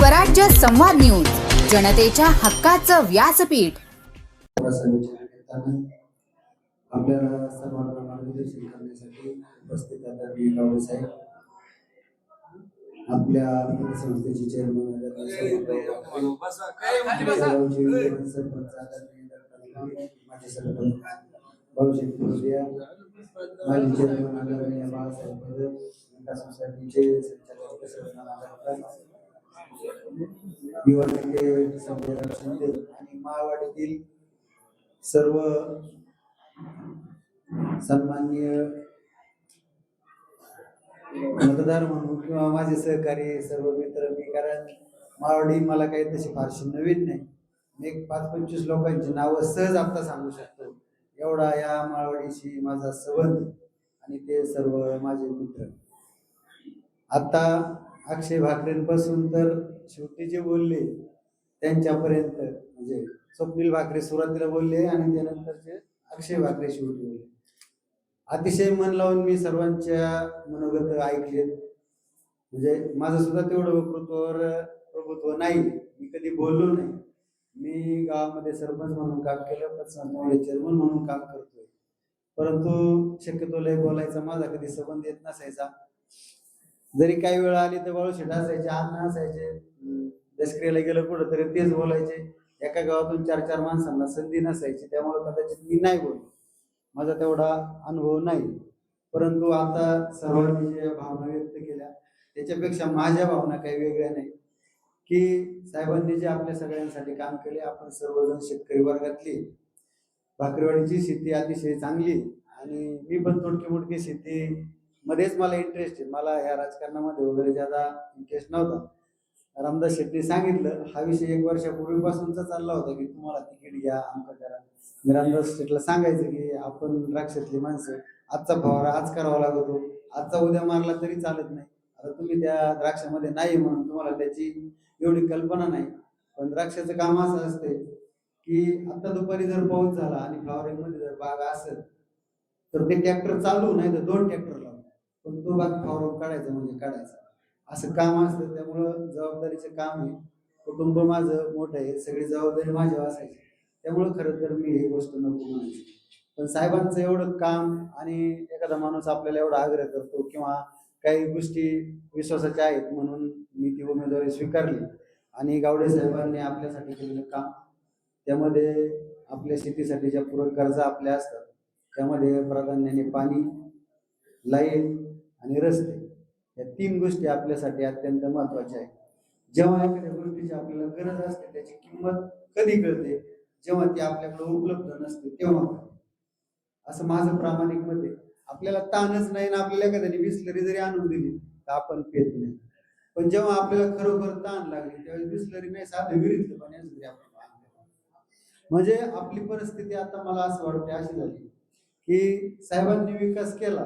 स्वराज्य संवाद न्यूज जनतेच्या हक्काचं व्यासपीठ. आपल्याला सर्वांना मार्गदर्शन करण्यासाठी उपस्थित आता बी गावडे साहेब आपल्या संस्थेचे चेअरमन सरपंच आदरणीय डॉक्टर सरपंच भाऊशेठ कुरुडिया, माजी चेअरमन आदरणीय बाळासाहेब विकास सोसायटीचे संचालक कृष्णा युवा आणि माळवाडीतील सर्व सन्माननीय मतदार म्हणून किंवा माझे सहकारी सर्व मित्र मी कारण मावडी मला काही तशी फारशी नवीन नाही. मी एक पाच पंचवीस लोकांची नावं सहज आता सांगू शकतो. एवढा या माळवाडीशी माझा संबंध आणि ते सर्व माझे मित्र. आता अक्षय भाकरेंपासून तर शेवटी जे बोलले त्यांच्यापर्यंत म्हणजे स्वप्नील भाकरे सुरुवातीला बोलले आणि त्यानंतरचे अक्षय भाकरे शेवटी बोलले. अतिशय मन लावून मी सर्वांच्या मनोगत ऐकलेत. म्हणजे माझं सुद्धा तेवढं वक्तृत्वावर प्रभुत्व नाही. मी कधी बोललो नाही. मी गावामध्ये सरपंच म्हणून काम केलं पण चेअरमन म्हणून काम करतोय. परंतु शक्यतो लय बोलायचा माझा कधी संबंध येत नसायचा. जरी काही वेळ आली तर बाळूशेठ असायचे अन्न असायचे अं, गेलं कुठं तरी तेच बोलायचे. एका गावातून चार चार माणसांना संधी नसायची त्यामुळे कदाचित मी नाही बोल माझा तेवढा अनुभव नाही. परंतु आता सर्वांनी ज्या भावना व्यक्त केल्या त्याच्यापेक्षा माझ्या भावना काही वेगळ्या नाही. की साहेबांनी जे आपल्या सगळ्यांसाठी काम केले आपण सर्वजण शेतकरी वर्गातली. भाकरीवाडीची शेती अतिशय चांगली आणि मी पण तोडकी मोडकी शेती मध्येच मला इंटरेस्ट आहे. मला ह्या राजकारणामध्ये वगैरे ज्यादा इंटरेस्ट नव्हता. रामदास शेट्टी सांगितलं हा विषय एक वर्षापूर्वीपासूनचा चालला होता की तुम्हाला तिकीट घ्या आमका करा. मी रामदास शेट्टीला सांगायचं की आपण द्राक्षातली माणसं आजचा फवारा आज करावा लागतो. आजचा उद्या मारला तरी चालत नाही. आता तुम्ही त्या द्राक्षामध्ये नाही म्हणून तुम्हाला त्याची एवढी कल्पना नाही. पण द्राक्षाचं काम असं असते की आता दुपारी जर पाऊस झाला आणि फ्लॉवरिंगमध्ये जर बाग असेल तर ते ट्रॅक्टर चालू नाही तर दोन ट्रॅक्टर लावू. पण तो भाग फावरून काढायचा म्हणजे काढायचा. असं काम असतं त्यामुळं जबाबदारीचं काम आहे. कुटुंब माझं मोठं आहे सगळी जबाबदारी माझ्यावर असायची. त्यामुळं खरं तर मी ही गोष्ट नको म्हणायची. पण साहेबांचं एवढं काम आणि एखादा माणूस आपल्याला एवढा आग्रह करतो किंवा काही गोष्टी विश्वासाच्या आहेत म्हणून मी ती उमेदवारी स्वीकारली. आणि गावडे साहेबांनी आपल्यासाठी केलेलं काम त्यामध्ये आपल्या शेतीसाठी ज्या पूरक गरजा आपल्या असतात त्यामध्ये प्राधान्याने पाणी लाइट आणि रस्ते. या तीन गोष्टी आपल्यासाठी अत्यंत महत्त्वाच्या आहेत. जेव्हा एखाद्या गोष्टीची आपल्याला गरज असते त्याची किंमत कधी कळते जेव्हा ती आपल्याकडे उपलब्ध नसते तेव्हा असं माझं प्रामाणिक मत आहे. आपल्याला ताणच नाही ना आपल्याला एखाद्याने बिस्लरी जरी आणून दिली तर आपण पेत नाही. पण जेव्हा आपल्याला खरोखर ताण लागली त्यावेळेस बिस्लरी नाही साधं विहिरीतलं पाणी असं आपण म्हणजे आपली परिस्थिती आता मला असं वाटते अशी झाली की साहेबांनी विकास केला.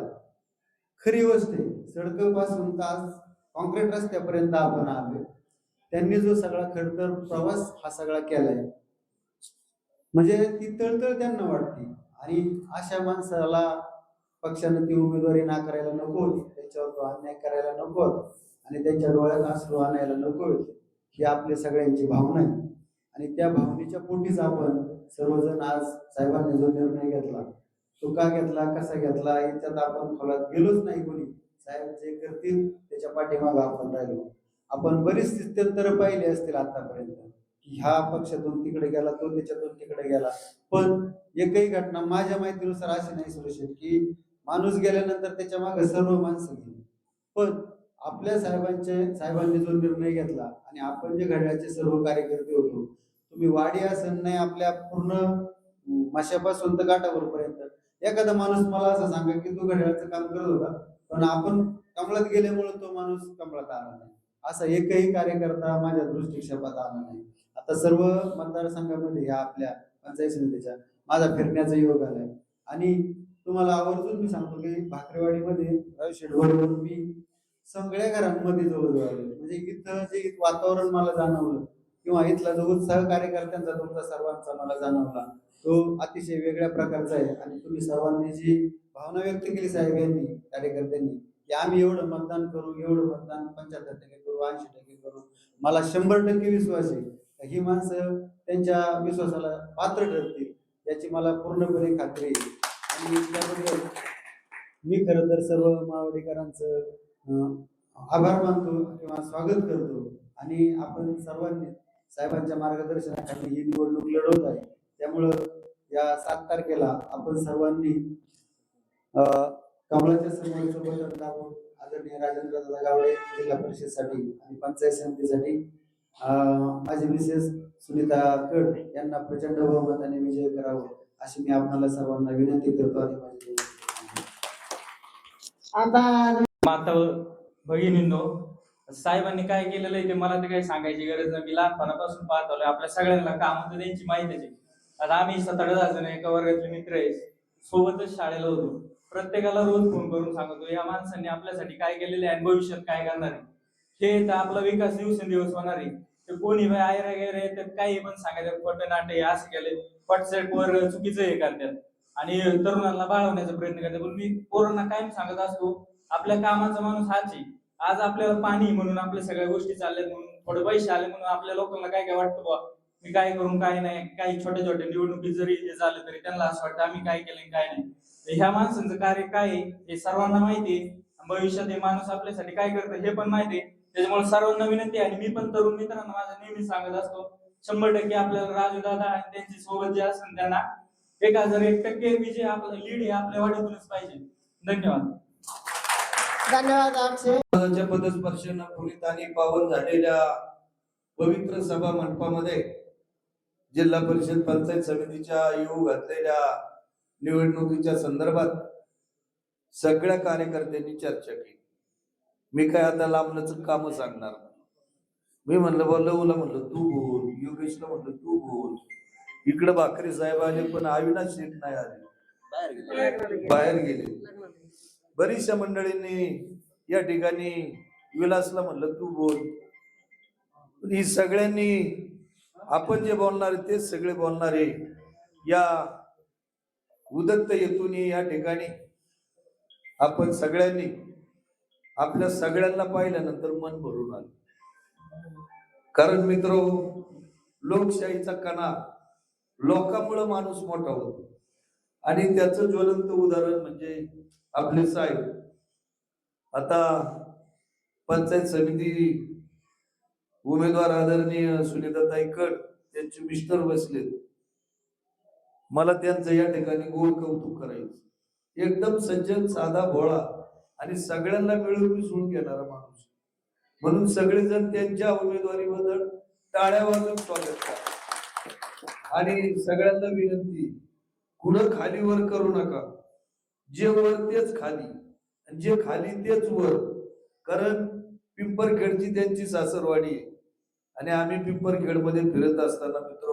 खरी गोष्ट आहे. सडकपासून तास कॉन्क्रीट रस्त्यापर्यंत आपण आलोय. त्यांनी जो सगळा खडतर प्रवास हा सगळा केलाय. म्हणजे ती तळतळ त्यांना वाटते. आणि अशा माणसाला पक्षानं ती उमेदवारी नाकारायला नको होती. त्याच्यावर तो अन्याय करायला नको होता. आणि त्यांच्या डोळ्यात अश्रू आणायला नको होते. ही आपल्या सगळ्यांची भावना आहे. आणि त्या भावनेच्या पोटीच आपण सर्वजण आज साहेबांनी जो निर्णय घेतला तो का घेतला कसा घेतला याच्यात आपण खोलात गेलोच नाही कोणी. साहेब जे करतील त्याच्या पाठीमागे आपण राहिलो. आपण बरीच स्थित्यंतर पाहिले असतील आतापर्यंत. की ह्या पक्षातून तिकडे गेला तो त्याच्यातून तिकडे गेला. पण एकही घटना माझ्या माहितीनुसार अशी नाही सुरक्षित की माणूस गेल्यानंतर त्याच्यामागे सर्व माणसं गेली. पण आपल्या साहेबांचे साहेबांनी जो निर्णय घेतला आणि आपण जे घड्याळचे सर्व कार्यकर्ते होतो तुम्ही वाडी असन नाही आपल्या पूर्ण अं, माशापासून तर काटापूरपर्यंत एखादा माणूस मला असं सांगा की तू घड्याळाचं काम करत होता पण आपण कमळात गेल्यामुळे तो माणूस कमळात आला नाही. असा एकही कार्यकर्ता माझ्या दृष्टिक्षेपात आला नाही. आता सर्व मतदारसंघामध्ये ह्या आपल्या पंचायत समितीच्या माझा फिरण्याचा योग आलाय. आणि तुम्हाला आवर्जून मी सांगतो की भाकरेवाडीमध्ये रावशेठ मी सगळ्या घरांमध्ये जवळजवळ आलो म्हणजे इथं जे वातावरण मला जाणवलं किंवा इथला जो उत्साह कार्यकर्त्यांचा तुमचा सर्वांचा मला जाणवला तो अतिशय वेगळ्या प्रकारचा आहे. आणि तुम्ही सर्वांनी जी भावना व्यक्त केली साहेब यांनी कार्यकर्त्यांनी की आम्ही एवढं मतदान करू एवढं मतदान पंच्याहत्तर टक्के करू ऐंशी टक्के करू मला शंभर टक्के विश्वास आहे. ही माणसं त्यांच्या विश्वासाला पात्र ठरतील याची मला पूर्णपणे खात्री आहे. आणि त्याबद्दल मी खरं तर सर्व मावडेकरांचं आभार मानतो किंवा स्वागत करतो. आणि आपण सर्वांनी साहेबांच्या मार्गदर्शनाखाली ही निवडणूक लढवत आहे. त्यामुळं या सात तारखेला आपण सर्वांनी अं, कमळाच्या समोरचं बटन दाबून आदरणीय राजेंद्र दादा गावडे जिल्हा परिषदसाठी आणि पंचायत समितीसाठी माझी माझे मिसेस सुनीता कड यांना प्रचंड बहुमताने विजय करावं अशी मी आपणाला सर्वांना विनंती करतो आणि माझी माता भगिनींनो साहेबांनी काय केलेलं आहे ते मला ते काही सांगायची गरज नाही. मी लहानपणापासून पाहत आलोय आपल्या सगळ्यांना काम तर त्यांची माहितीच आहे. आता आम्ही सात जण एका वर्गातले मित्र आहे. सोबतच शाळेला होतो. प्रत्येकाला रोज फोन करून सांगतो या माणसांनी आपल्यासाठी काय केलेले आहे आणि भविष्यात काय करणार आहे? हे तर आपला विकास दिवसेंदिवस होणार आहे. ते कोणी बाई आयरा गेले तर काही पण सांगायचं खोटं नाटक असं केले व्हॉट्सअप वर चुकीचं हे करतात. आणि तरुणांना बाळवण्याचा प्रयत्न करतात. पण मी कोरोना कायम सांगत असतो आपल्या कामाचा माणूस हाच आहे. आज आपल्याला पाणी म्हणून आपल्या सगळ्या गोष्टी चालल्यात म्हणून थोडे पैसे आले म्हणून आपल्या लोकांना काय काय वाटतं बुवा? मी काय करून काय नाही काही छोट्या छोट्या निवडणुकी जरी हे झालं तरी त्यांना असं वाटतं आम्ही काय केलं काय नाही. ह्या माणसांचं कार्य काय हे सर्वांना माहिती आहे. भविष्यात हे माणूस आपल्यासाठी काय करतं हे पण माहिती त्याच्यामुळे सर्वांना विनंती आणि मी पण तरुण मित्रांना माझा नेहमी सांगत असतो शंभर टक्के आपल्याला राजू दादा आणि त्यांची सोबत जे असेल त्यांना एक हजार एक टक्के विजय आपला लीड हे आपल्या वाढीतूनच पाहिजे. धन्यवाद. धन्यवाद पदस्पर्शानं पुरित आणि पावन झालेल्या पवित्र सभा मंडपामध्ये जिल्हा परिषद पंचायत समितीच्या येऊ घातलेल्या निवडणुकीच्या संदर्भात सगळ्या कार्यकर्त्यांनी चर्चा केली. मी काय आता लांबलच काम सांगणार? नाही. मी म्हणलं बोल लवला म्हणलं तू बोल योगेशला म्हणलं तू बोल. इकडं भाकरे साहेब आले पण अविनाश शेठ नाही आले. बाहेर गेले. बरीचशा मंडळींनी या ठिकाणी विलासला म्हणलं तू बोल. ही सगळ्यांनी आपण जे बोलणार तेच सगळे बोलणारे या उदत्त येथून या ठिकाणी आपण सगळ्यांनी आपल्या सगळ्यांना पाहिल्यानंतर मन भरून आलं. कारण मित्र लोकशाहीचा कणा लोकांमुळे माणूस मोठा होतो. आणि त्याचं ज्वलंत उदाहरण म्हणजे आपले साहेब. आता पंचायत समिती उमेदवार आदरणीय सुनीताताई कट त्यांचे मिस्टर बसलेत. मला त्यांचं या ठिकाणी गोड कौतुक करायचं. एकदम सज्जन साधा भोळा आणि सगळ्यांना मिळून मिसळून घेणारा माणूस. म्हणून सगळेजण त्यांच्या उमेदवारीबद्दल टाळ्या वाजून स्वागत करा. आणि सगळ्यांना विनंती कुणं खाली वर करू नका. जे वर तेच खाली आणि जे खाली तेच वर. कारण पिंपरखेडची त्यांची सासरवाडी आहे. आणि आम्ही पिंपरखेडमध्ये फिरत असताना मित्र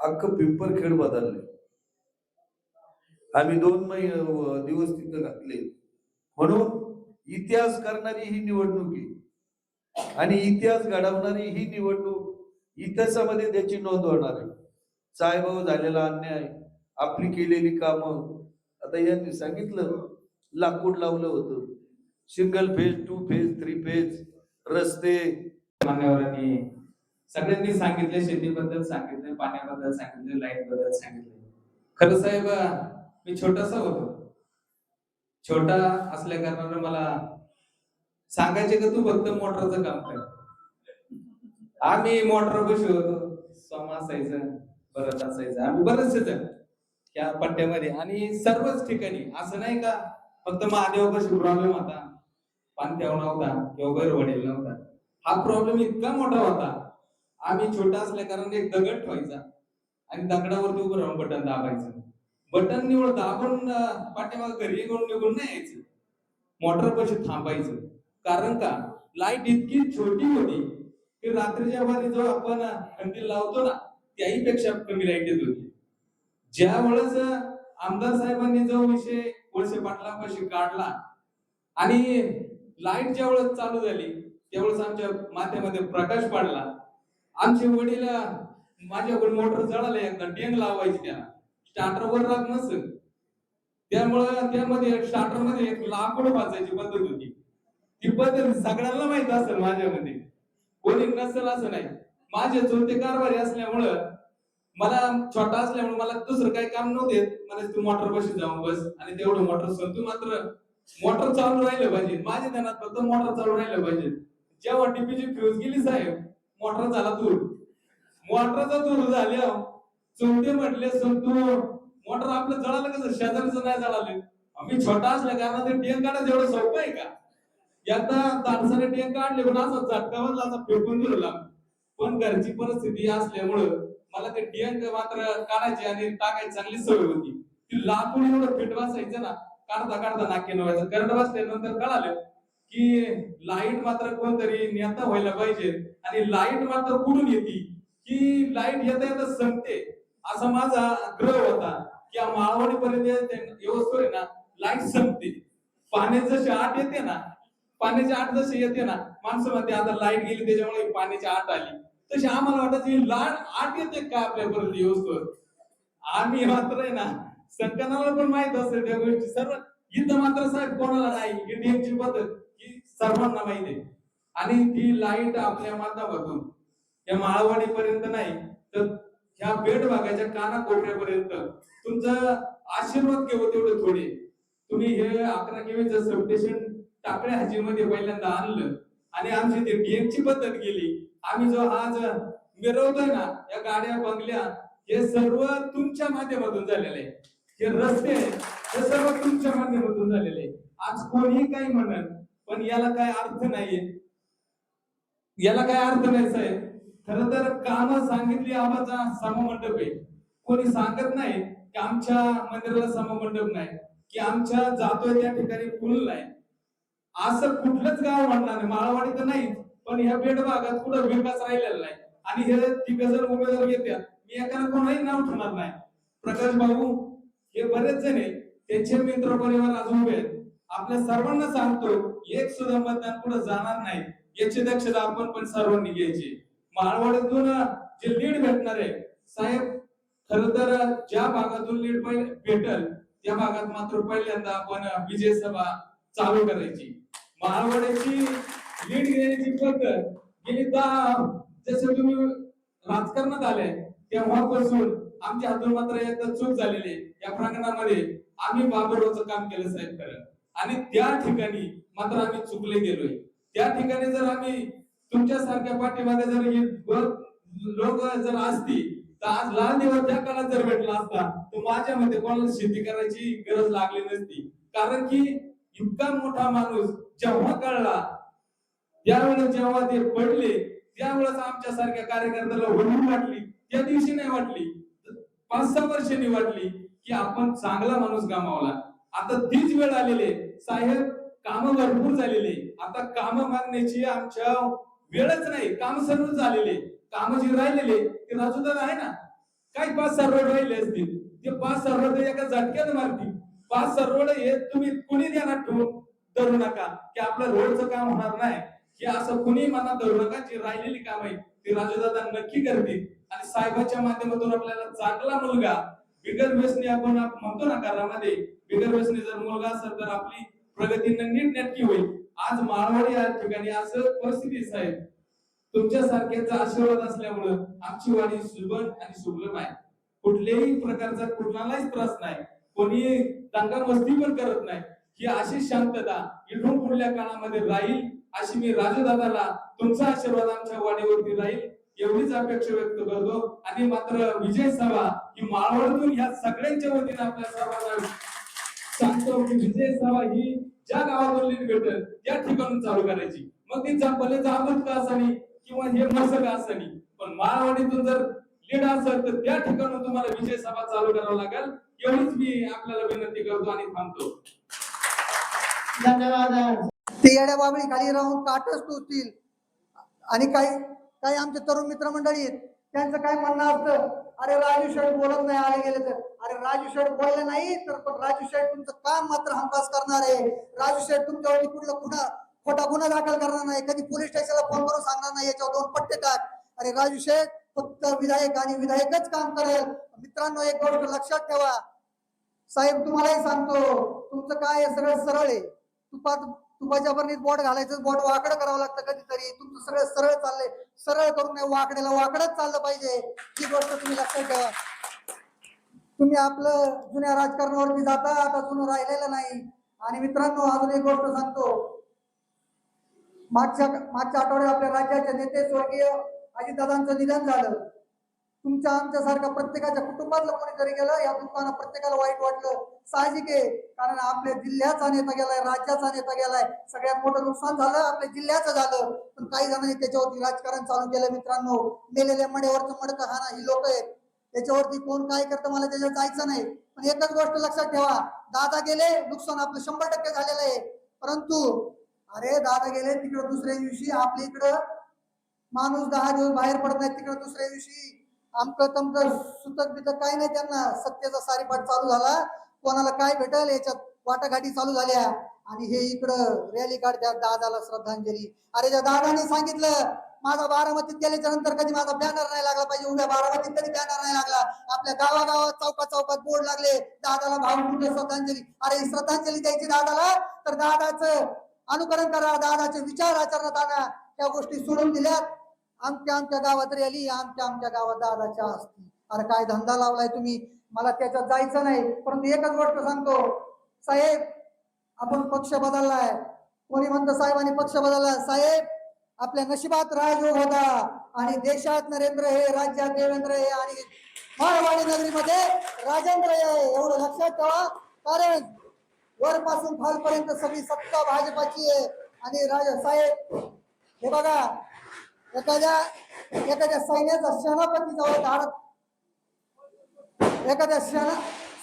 अख्खं पिंपरखेड बदलले आम्ही दोन महि दिवस तिथं घातले. म्हणून इतिहास करणारी ही निवडणूक आहे. आणि इतिहास घडवणारी ही निवडणूक इतिहासामध्ये त्याची नोंद होणार आहे. साहेबाव झालेला अन्याय आपली केलेली कामं आता यांनी सांगितलं लाकूड लावलं होतं. Single phase two phase three phase रस्ते. मान्यवरांनी सगळ्यांनी सांगितले शेतीबद्दल सांगितले पाण्याबद्दल सांगितले लाइटबद्दल सांगितले. खरं साहेब मी छोटासा होतो. छोटा असल्या कारणानं मला सांगायचे का तू फक्त मोटरचं काम कर? आम्ही मोटर बसू होतो. समासायचं परत असायचं. आम्ही बरेचसे त्या या पट्ट्यामध्ये. आणि सर्वच ठिकाणी असं नाही का? फक्त महादेवापाशी प्रॉब्लेम होता? पानत्यावर नव्हता किंवा गैरवडील नव्हता. हा प्रॉब्लेम इतका मोठा होता आम्ही छोटा असल्या कारण एक दगड ठेवायचा आणि दगडावरती उभं राहून बटन दाबायचं. बटन निवडता आपण अं, पाठीमागे घरी निघून निघून नाही यायचं. मोटर पशी थांबायचं. कारण का? लाइट इतकी छोटी होती की रात्रीच्या वेळी जो आपण कंदील लावतो ना त्याही पेक्षा कमी लाइट येत होती. ज्या वेळेस आमदार साहेबांनी जो विषय वळसे पाटलापाशी काढला आणि लाइट ज्या वेळेस चालू झाली त्यावेळेस आमच्या माथ्यामध्ये प्रकाश पडला. आमचे वडील माझ्याकडे मोटर जळाले एकदा डेंग लावायची त्याला. स्टार्टर वर राहत नसेल. त्यामुळं त्यामध्ये स्टार्टरमध्ये एक लाकूड वाचायची पद्धत होती. ती पद्धत सगळ्यांना माहीत असेल माझ्यामध्ये. कोणी नसेल असं नाही. माझे चौथे कारभारी असल्यामुळं मला छोटा असल्यामुळे मला दुसरं काही काम नव्हते. मला तू मोटर बशी जाऊ बस. आणि तेवढं मोटर तू मात्र मोटर चालू राहिलं पाहिजे. माझ्या ध्यानात फक्त मोटर चालू राहिलं पाहिजे. जेव्हा टीपीची फ्यूज गेली साहेब मोटर झाला दूर मोटरचा दूर झाल्या चौथे म्हटले संतू मोटर आपलं जळालं कसं? शेजारीचं नाही जळालं. आम्ही छोटा असल्या कारण ते टेन काढायचं एवढं सोपं आहे का? एकदा दाडसाने टेन काढले पण असं झटकावरला असं फेकून दिलं. पण घरची परिस्थिती असल्यामुळं मला ते टियंक मात्र काढायची आणि टाकायची चांगली सवय होती. ती लाकूड एवढं फिट वाचायचं ना काढता काढता नाके नव्हायचं करंट वाचल्यानंतर कळालं की लाइट मात्र कोणतरी नेता व्हायला पाहिजे आणि लाइट मात्र कुठून येते? की लाइट येता येता संपते. असा माझा ग्रह होता की माळवणी पर्यंत व्यवस्था आहे ना लाइट संपते. पाण्याची जशी आठ येते ना पाण्याची आठ जशी येते ना माणसं म्हणते आता लाइट गेली त्याच्यामुळे पाण्याची आठ आली. तशी आम्हाला वाटायची लाड आठ येते का आपल्यापर्यंत व्यवस्थेवर आम्ही मात्र आहे ना संकनाला पण माहीत असेल त्या गोष्टी. सर्व इथं मात्र साहेब कोणाला नाही इंडियनची पद्धत ही सर्वांना माहिती आहे. आणि ती लाइट आपल्या माध्यमातून या माळवाडी पर्यंत नाही तर ह्या बेड भागाच्या काना कोपऱ्यापर्यंत तुमचा आशीर्वाद घेऊ तेवढे थोडे. तुम्ही हे अकरा केवीचं सबस्टेशन टाकड्या हाजीमध्ये पहिल्यांदा आणलं. आणि आमची ती डीएमची पद्धत गेली. आम्ही जो आज मिरवतोय ना या गाड्या बंगल्या हे सर्व तुमच्या माध्यमातून झालेलं आहे. हे रस्ते हे सर्व तुमच्या माध्यमातून झालेले आहे. आज कोणी काही म्हणत पण याला काय अर्थ नाहीये. याला काय अर्थ नाही साहेब. खर तर काम सांगितली आवाजा सममंडप आहे. कोणी सांगत नाही की आमच्या मंदिराला सममंडप नाही की आमच्या जातोय त्या ठिकाणी पूल नाही. असं कुठलंच गाव म्हणणार नाही. माळवाडी तर नाही पण ह्या बेड भागात कुठं विकास राहिलेला नाही. आणि हे तिघ जण उमेदवार घेत्या मी एकाला कोणाही नाव ठेवणार नाही. प्रकाश भाऊ हे बरेच जण त्यांचे मित्र परिवार आज उभे आहेत. आपल्या सर्वांना सांगतो एक सुद्धा मतदान पुढे जाणार नाही. याची दक्षता आपण पण सर्वांनी घ्यायची. माळवाडीतून जे लीड भेटणार आहे. साहेब खर तर ज्या भागातून लीड भेटल त्या भागात मात्र पहिल्यांदा आपण विजय सभा चालू करायची. माळवाड्याची लीड घेण्याची पद्धत गेली दहा जसं तुम्ही राजकारणात आले तेव्हापासून आमच्या हातून मात्र एकदा चूक झालेली आहे. या प्रांगणामध्ये आम्ही बाबरोचं काम केलं साहेब खरं. आणि त्या ठिकाणी मात्र आम्ही चुकले गेलोय. त्या ठिकाणी जर आम्ही तुमच्या सारख्या पाठीमागे जर लोक जर असती तर आज लाल दिवस त्या काळात जर भेटला असता तर माझ्या मते कोणाला शेती करायची गरज लागली नसती. कारण की इतका मोठा माणूस जेव्हा कळला यावेळेला जेव्हा ते पडले त्यावेळेस आमच्या सारख्या कार्यकर्त्याला वडून वाटली त्या दिवशी नाही वाटली पाच सहा वर्षांनी वाटली की आपण चांगला माणूस गमावला. आता तीच वेळ आलेली साहेब काम भरपूर झालेली आता काम मागण्याची आमच्या वेळच नाही. काम सर्व झालेले काम जे राहिलेले ते राजूदार आहे ना? काही पाच सहा राहिले असतील? ते पाच सर्वड एका झटक्यात मारतील. पाच सर्वड हे तुम्ही कुणी ध्यानात ठेवून? धरू नका की आपलं रोडचं काम होणार नाही. हे असं कुणी मनात धरू नका जी राहिलेली काम आहे ती राजूदादा नक्की करतील. आणि साहेबाच्या माध्यमातून आपल्याला चांगला मुलगा बिगर व्यसनी आपण म्हणतो ना घरामध्ये बिगर व्यसनी जर मुलगा असेल तर आपली प्रगती नीट नेटकी होईल. आज मारवाडी या ठिकाणी असं परिस्थिती साहेब. तुमच्या सारख्याचा आशीर्वाद असल्यामुळं आमची वाडी सुबन आणि सुबलम आहे. कुठल्याही प्रकारचा कुठलाच त्रास नाही. कोणी दंगा मस्ती पण करत नाही. ही अशी शांतता इथून पुढल्या काळामध्ये राहील अशी मी राजदादाला तुमचा आशीर्वाद आमच्या वाडीवरती राहील एवढीच अपेक्षा व्यक्त करतो. आणि मात्र विजय सभा ही माळवडतून ह्या सगळ्यांच्या वतीने आपल्या सर्वांना सांगतो की विजय सभा ही ज्या गावातून लीड भेटेल त्या ठिकाणून चालू करायची. मग ती भले जामत का असावी किंवा हे मसक असावी पण माळवाडीतून जर लीड असेल तर त्या ठिकाणून तुम्हाला विजय सभा चालू करावं लागेल. एवढीच मी आपल्याला विनंती करतो आणि थांबतो. धन्यवाद. ते येड्या बाबळी खाली राहून काटच टोचतील आणि काही काही आमचे तरुण मित्रमंडळी आहेत त्यांचं काय म्हणणं असतं? अरे राजू शेठ बोलत नाही आले गेले तर. अरे राजू शेठ बोलले नाही तर पण राजू शेठ तुमचं काम मात्र हमखास करणार आहे. राजू शेठ तुमच्यावरती कुठलं गुन्हा खोटा गुन्हा दाखल करणार नाही. कधी पोलीस स्टेशनला फोन करून सांगणार नाही याच्यावर दोन पट्टे टाक. अरे राजू शेठ फक्त विधायक आणि विधायकच काम करेल. मित्रांनो एक गोष्ट लक्षात ठेवा. साहेब तुम्हालाही सांगतो तुमचं काय आहे सगळं सरळ आहे. तुपात तुपाच्या बरणीत बोट घालायचं बोट वाकडं करावं लागतं कधीतरी. तुमचं सगळं सरळ चाललंय. सरळ करून नाही वाकड्याला वाकडच चाललं पाहिजे. ही गोष्ट तुम्ही लक्षात ठेवा. तुम्ही आपलं जुन्या राजकारणावरती जाता आता जुनं राहिलेलं नाही. आणि मित्रांनो अजून एक गोष्ट सांगतो. मागच्या मागच्या आठवड्यात आपल्या राज्याचे नेते स्वर्गीय अजितदादांचं निधन झालं. तुमच्या आमच्यासारख्या प्रत्येकाच्या कुटुंबातलं कोणी जरी गेलं या दुःखानं प्रत्येकाला वाईट वाटलं. साहजिक आहे कारण आपल्या जिल्ह्याचा नेता गेलाय राज्याचा नेता गेलाय. सगळ्यात मोठं नुकसान झालं आपल्या जिल्ह्याचं झालं. पण काही जणांनी त्याच्यावरती राजकारण चालू केलं मित्रांनो. मेलेल्या मडेवरचं मडकं हाना ही लोक आहेत. त्याच्यावरती कोण काय करतं मला त्याच्यावर जायचं नाही. पण एकच गोष्ट लक्षात ठेवा दादा गेले नुकसान आपलं शंभर टक्के झालेलं आहे. परंतु अरे दादा गेले तिकडं दुसऱ्या दिवशी आपल्या इकडं माणूस दहा दिवस बाहेर पडत नाही तिकडं दुसऱ्या दिवशी आमकं तमकं सुतक बितक काही नाही त्यांना. सत्तेचा सारीपाठ चालू झाला. कोणाला काय भेटल याच्यात वाटाघाटी चालू झाल्या. आणि हे इकडं रॅली काढतात दादाला श्रद्धांजली. अरे ज्या दादाने सांगितलं माझा बारामतीत गेल्याच्यानंतर कधी माझा बॅनर नाही लागला पाहिजे. उद्या बारामतीत कधी बॅनर नाही लागला. आपल्या गावागावात चौकात चौकात बोर्ड लागले. दादाला भावपूर्ण श्रद्धांजली. अरे ही श्रद्धांजली द्यायची दादाला? तर दादाचं अनुकरण करा. दादाचे विचार आचरणात आणा. त्या गोष्टी सोडून दिल्यात. आमच्या आमच्या गावात रॅली आमच्या आमच्या गावात दादाच्या असती अरे काय धंदा लावलाय तुम्ही? मला त्याच्यात जायचं नाही. परंतु एकच गोष्ट सांगतो. साहेब आपण पक्ष बदललाय. कोणी म्हणतो साहेबांनी पक्ष बदलला? साहेब आपल्या नशिबात राजयोग होता. आणि देशात नरेंद्र हे राज्यात देवेंद्र हे आणि मारवाडी नगरीमध्ये राजेंद्र हे. एवढं लक्षात ठेवा. कारण वरपासून खालपर्यंत सगळी सत्ता भाजपाची आहे. आणि राज साहेब हे बघा एखाद्या एखाद्या सैन्याचा सेनापती जवळ धारा एखाद्या सेना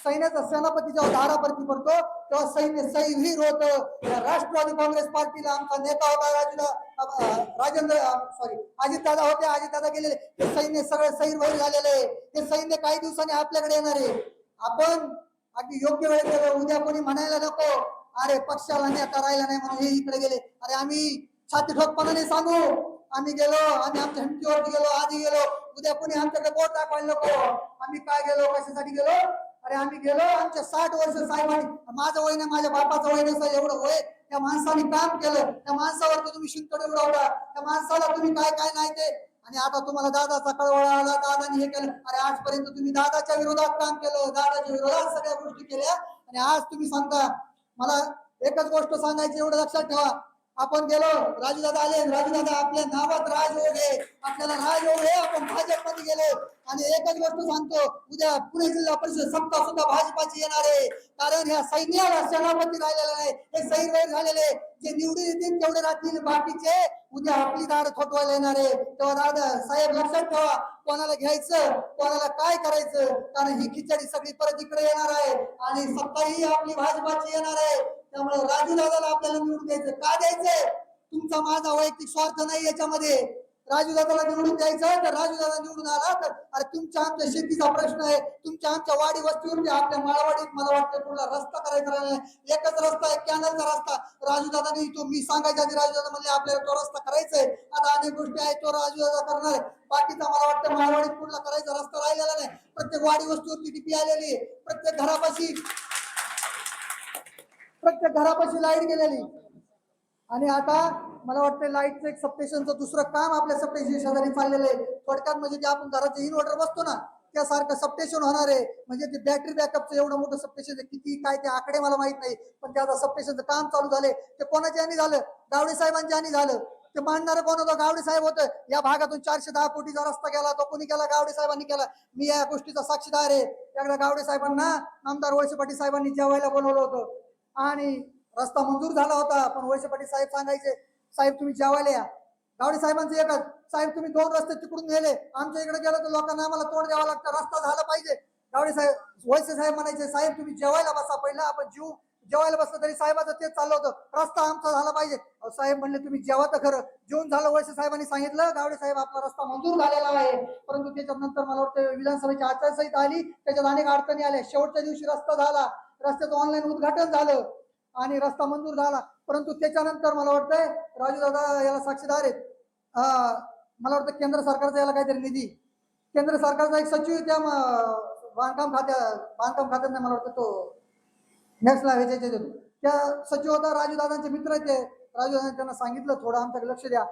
सैन्याचा सेनापती जेव्हा धारावरती पडतो तेव्हा सैन्य सैवीर होत. राष्ट्रवादी काँग्रेस पार्टीला आमचा नेता होता राजूला राजेंद्र सॉरी अजितदादा होते अजितदादा गेलेले. ते सैन्य सगळे सैरभैर झालेले. ते सैन्य काही दिवसांनी आपल्याकडे येणार आहे. आपण अगदी योग्य वेळेत गेलो उद्या कोणी म्हणायला नको. अरे पक्षाला नेता राहिला नाही म्हणून हे इकडे गेले. अरे आम्ही छाती ठोकपणाने सांगू. आम्ही गेलो आम्ही आमच्या हिमतीवरती गेलो आधी गेलो उद्या कोणी आमच्याकडे बोट दाखवायला नको. आम्ही काय गेलो कशासाठी गेलो? अरे आम्ही गेलो आमच्या साठ वर्ष साहेबांनी माझं वय नाही माझ्या बापाचं वय नसतं एवढं वय. त्या माणसाने काम केलं त्या माणसावरती तुम्ही शिंकड उडवला त्या माणसाला तुम्ही काय काय नाही ते. आणि आता तुम्हाला दादाचा कळवळा आला दादाने हे केलं. अरे आजपर्यंत तुम्ही दादाच्या विरोधात काम केलं दादाच्या विरोधात सगळ्या गोष्टी केल्या. आणि आज तुम्ही सांगता मला एकच गोष्ट सांगायची एवढं लक्षात ठेवा. आपण गेलो राजूदादा आले राजूदादा आपल्या नावात राजयोग आहे आपल्याला राजयोग आहे आपण भाजपमध्ये गेलो. आणि एकच गोष्ट सांगतो उद्या पुणे जिल्हा परिषद सत्ता सुद्धा भाजपाची येणार आहे. कारण ह्या सैन्याला सेनापती राहिलेला नाही. हे सैन्य झालेले जे निवडून येतील तेवढे राहतील. बाकीचे उद्या आपली दार थोटवायला येणार आहे. तेव्हा दादा साहेब लक्षात ठेवा कोणाला घ्यायचं कोणाला काय करायचं. कारण ही खिचडी सगळी परत इकडे येणार आहे. आणि सत्ता ही आपली भाजपाची येणार आहे. त्यामुळे राजू दादाला आपल्याला निवडून द्यायचं. का द्यायचंय? तुमचा माझा वैयक्तिक स्वार्थ नाही याच्यामध्ये. राजू दादाला निवडून द्यायचं तर राजू दादा निवडून आला तर अरे तुमच्या आमच्या शेतीचा प्रश्न आहे. तुमच्या आमच्या वाडी वस्तीवरती आपल्या माळवाडीत मला वाटतं कुठला रस्ता करायचा राहिला नाही. एकच रस्ता आहे कॅनलचा रस्ता. राजू दादानी तो मी सांगायच्या आधी राजू दादा म्हणले आपल्याला तो रस्ता करायचा आहे आता अनेक गोष्टी आहेत तो राजू दादा करणार आहे. बाकीचा मला वाटतं माळवाडीत कुठला करायचा रस्ता राहिलेला नाही. प्रत्येक वाडी वस्तीवरती डीपी आलेली आहे. प्रत्येक घरापाशी प्रत्येक घरापाशी लाइट गेलेली. आणि आता मला वाटतं लाईटचं एक सबस्टेशनचं दुसरं काम आपल्या सबस्टेशन शेजारी चाललेलं आहे. थोडक्यात म्हणजे जे आपण घराचे इन्व्हर्टर बसतो ना त्यासारखं सबस्टेशन होणार आहे. म्हणजे ते बॅटरी बॅकअपचं एवढं मोठं सबस्टेशन आहे किती काय ते आकडे मला माहीत नाही. पण त्याचं सबस्टेशनचं काम चालू झाले ते कोणाच्या आणि झालं? गावडे साहेबांच्या आणि झालं. ते मांडणारं कोण होतं? गावडे साहेब होतं. या भागातून चारशे दहा कोटीचा रस्ता केला तो कोणी केला? गावडे साहेबांनी केला. मी या गोष्टीचा साक्षीदार आहे. त्याकडे गावडे साहेबांना आमदार वळसे पाटील साहेबांनी जेवायला बोलवलं होतं. आणि रस्ता मंजूर झाला होता. पण वळसे पाटील साहेब सांगायचे साहेब तुम्ही जेवायला या. गावडे साहेबांचं एकच साहेब तुम्ही दोन रस्ते तिकडून गेले आमच्या इकडे गेलो तर लोकांना आम्हाला तोंड द्यावा लागतं. रस्ता झाला पाहिजे. गावडे साहेब वळसे साहेब म्हणायचे साहेब तुम्ही जेवायला बसा पहिला. आपण जीव जेवायला बसलं तरी साहेबाचं तेच चाललं होतं. रस्ता आमचा झाला पाहिजे. साहेब म्हणले तुम्ही जेवा तर खरं. जेवण झालं वैसे साहेबांनी सांगितलं गावडे साहेब आपला रस्ता मंजूर झालेला आहे. परंतु त्याच्यानंतर मला वाटतं विधानसभेची आचारसंहिता आली. त्याच्यात अनेक अडचणी आल्या. शेवटच्या दिवशी रस्ता झाला. रस्त्याचं ऑनलाईन उद्घाटन झालं आणि रस्ता मंजूर झाला. परंतु त्याच्यानंतर मला वाटतंय राजू दादा याला साक्षीदार आहेत. मला वाटतं केंद्र सरकारचा याला काहीतरी निधी. केंद्र सरकारचा एक सचिव त्या बांधकाम खात्या बांधकाम खात्यात नाही मला वाटतं तो नेक्स्ट ह्याच्या त्या सचिव होता राजूदादांचे मित्र आहेत ते. राजूदादांनी त्यांना सांगितलं थोडं आमच्याकडे लक्ष द्या.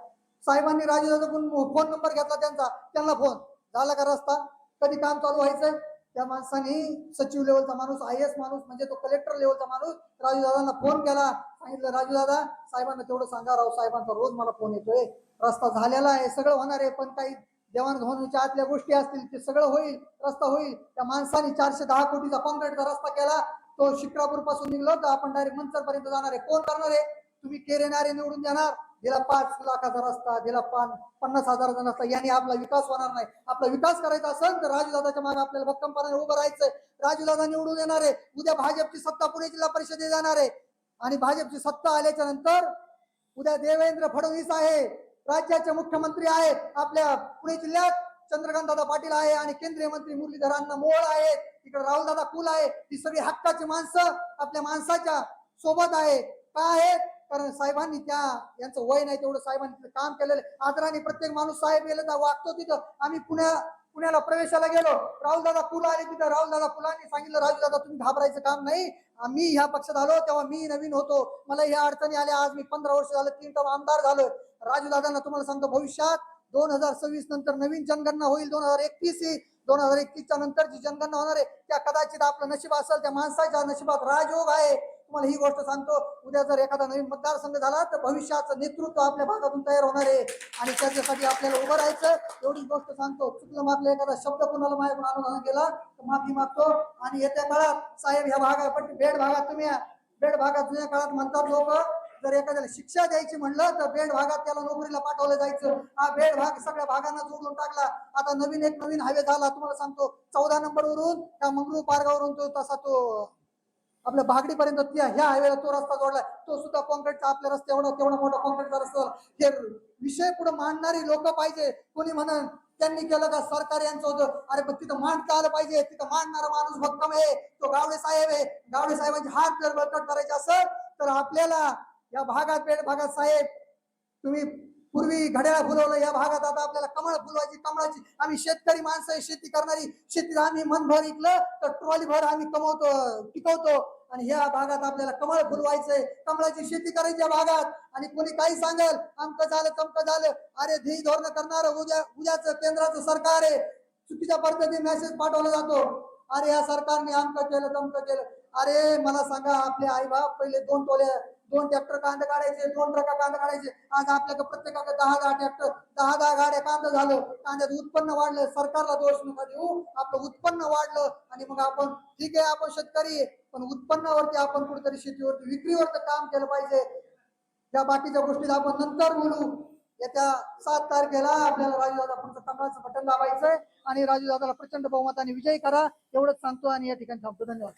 साहेबांनी राजूदादाकडून फोन नंबर घेतला त्यांचा. त्यांना फोन झाला का रस्ता? कधी काम चालू व्हायचंय? त्या माणसाने सचिव लेवलचा माणूस आय एस माणूस म्हणजे तो कलेक्टर लेवलचा माणूस राजूदादांना फोन केला. सांगितलं राजू दादा साहेबांना तेवढं सांगा राव साहेबांचा रोज मला फोन येतोय. रस्ता झालेला आहे सगळं होणार आहे पण काही देवाणघेवाणीच्या आतल्या गोष्टी असतील ते सगळं होईल रस्ता होईल. त्या माणसाने चारशे दहा कोटीचा कॉन्क्रीटचा रस्ता केला. तो शिक्रापूरपासून निघलो तर आपण डायरेक्ट मंचर पर्यंत जाणार आहे. कोण करणार आहे? तुम्ही केरेनारे निवडून देणार. दिला पाच लाखाचा रस्ता दिला पाच पन्नास हजाराचा रस्ता याने आपला विकास होणार नाही. आपला विकास करायचा असेल तर राजूदादाच्या मागे आपल्याला भक्कमपणाने उभं राहायचंय. राजूदादा निवडून येणार आहे. उद्या भाजपची सत्ता पुणे जिल्हा परिषदेत जाणार आहे. आणि भाजपची सत्ता आल्याच्यानंतर उद्या देवेंद्र फडणवीस आहे. राज्याचे मुख्यमंत्री आहेत. आपल्या पुणे जिल्ह्यात चंद्रकांतदादा पाटील आहे आणि केंद्रीय मंत्री मुरलीधर अण्णा मोळ आहेत. तिकडे राहुलदादा कुल आहे. ही सगळी हक्काची माणसं आपल्या माणसाच्या सोबत आहे. का आहेत? कारण साहेबांनी त्या यांचं वय नाही तेवढं साहेबांनी तिथं काम केलेलं आदराने प्रत्येक माणूस साहेब गेलं तर वागतो तिथं. आम्ही पुण्या पुण्याला प्रवेशाला गेलो. राहुलदादा कुल आले तिथं. राहुल दादा फुलांनी सांगितलं राजूदादा तुम्ही घाबरायचं काम नाही. मी ह्या पक्षात आलो तेव्हा मी नवीन होतो. मला ह्या अडचणी आल्या. आज मी पंधरा वर्ष झालं तीन टर्म आमदार झालो. राजूदादांना तुम्हाला सांगतो भविष्यात दोन हजार सव्वीस नंतर नवीन जनगणना होईल. दोन हजार एकतीस ही. दोन हजार एकतीसच्या नंतर जी जनगणना होणार आहे. त्या कदाचित आपलं नशीब असेल त्या माणसाच्या नशिबात राजयोग आहे. तुम्हाला ही गोष्ट सांगतो. उद्या जर एखादा नवीन मतदारसंघ झाला तर भविष्याचं नेतृत्व आपल्या भागातून तयार होणार आहे. आणि त्याच्यासाठी आपल्याला उभं राहायचं. एवढीच गोष्ट सांगतो. चुकलं मागलं एखादा शब्द कोणाला माझ्याकडून अनुदान गेला तर माफी मागतो. आणि येत्या काळात साहेब ह्या भागात पण बेड भागात तुम्ही या. बेड भागात जुन्या काळात म्हणतात लोक जर एखाद्याला शिक्षा द्यायची म्हणलं तर बेड भागात त्याला नोकरीला पाठवलं जायचं. हा बेड भाग सगळ्या भागांना जोडून टाकला. आता नवीन एक नवीन हायवे झाला तुम्हाला सांगतो. चौदा नंबर वरून त्या मंगळूर पारगावरून तो तसा तो आपल्या बागडीपर्यंत त्या ह्या हायवेला तो रस्ता जोडलाय. तो सुद्धा कॉन्क्रीटचा आपल्या रस्ता एवढा तेवढा मोठा कॉन्क्रीटचा रस्ता झाला. हे विषय पुढे मांडणारी लोक पाहिजे. कोणी म्हणन त्यांनी केलं का सरकार यांचं होतं. अरे पण तिथं मांडता आलं पाहिजे. तिथं मांडणारा माणूस भक्कम आहे. तो गावडे साहेब आहे. गावडे साहेबांचे हात जर बळकट करायचे असेल तर आपल्याला या भागात पेठ भागात साहेब तुम्ही पूर्वी घड्याळ फुलवलं या भागात आता आपल्याला कमळ फुलवायची कमळाची. आम्ही शेतकरी माणसं शेती करणारी. शेतीत आम्ही मनभर इकलं तर ट्रॉली भर आम्ही कमवतो टिकवतो आणि ह्या भागात आपल्याला कमळ फुलवायचंय. कमळाची शेती करायची या भागात. आणि कोणी काही सांगेल आमचं झालं तमकं झालं. अरे धी धोरण करणार उद्या उद्याचं केंद्राचं सरकार आहे. चुकीच्या पद्धतीने मेसेज पाठवला जातो. अरे या सरकारने आमचं केलं तमकं केलं. अरे मला सांगा आपले आई बाप पहिले दोन टोल्या दोन ट्रॅक्टर कांदे काढायचे दोन ट्रका कांदा काढायचे. आज आपल्याकडे प्रत्येकाकडे दहा दहा ट्रॅक्टर दहा दहा गाड्या कांदा झालं. कांद्याचं उत्पन्न वाढलं सरकारला दोष नका देऊ. आपलं उत्पन्न वाढलं आणि मग आपण ठीक आहे आपण शेतकरी पण उत्पन्नावरती आपण कुठेतरी शेतीवरती विक्रीवरती काम केलं पाहिजे. त्या बाकीच्या गोष्टीत आपण नंतर बोलू. येत्या सात तारखेला आपल्याला राजूदादा पुढचं कमळाचं बटन लावायचंय आणि राजूदादाला प्रचंड बहुमताने विजयी करा. एवढंच सांगतो आणि या ठिकाणी थांबतो. धन्यवाद.